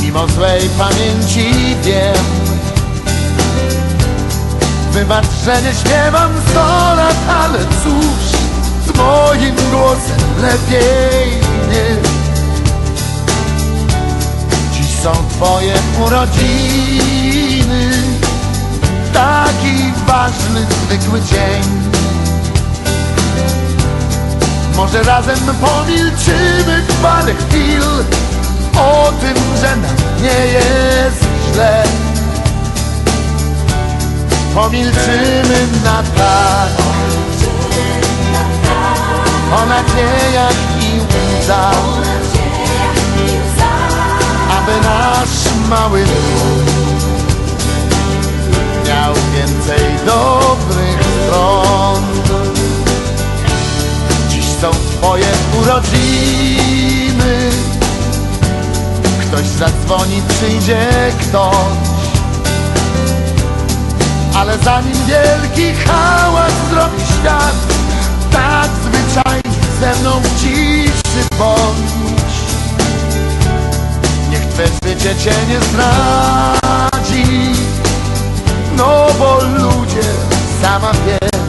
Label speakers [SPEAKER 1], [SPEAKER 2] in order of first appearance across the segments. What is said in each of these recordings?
[SPEAKER 1] Mimo złej pamięci wiem Wybacz, że nie śpiewam sto lat, ale cóż Z moim głosem lepiej nie. Dziś są twoje urodziny Taki ważny, zwykły dzień. Może razem pomilczymy nie jest źle. Pomilczymy na tak. O nadziejach i łzach Ktoś zadzwoni, przyjdzie ktoś. Ale zanim wielki hałas zrobi świat Tak zwyczajnie ze mną w ciszy bądź. Niech Twe życie Cię nie zdradzi No bo ludzie, sama wiesz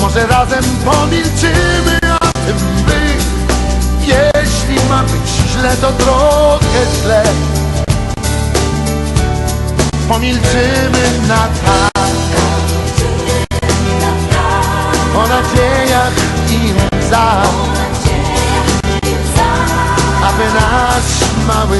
[SPEAKER 1] Może razem pomilczymy pomilczymy na tak. O nadziejach i łzach Aby nasz mały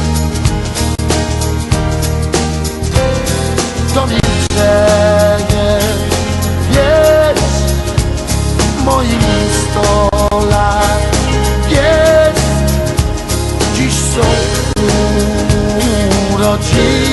[SPEAKER 1] Jest Dziś są urodziny